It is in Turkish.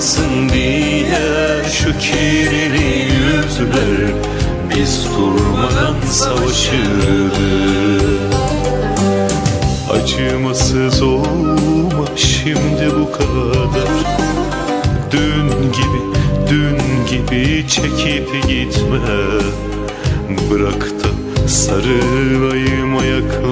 Aydınlansın diye şu kirli yüzler Biz durmadan savaşırdık Acımasız olma şimdi bu kadar. Dün gibi, dün gibi çekip gitme. Bırak da sarılayım ayaklarına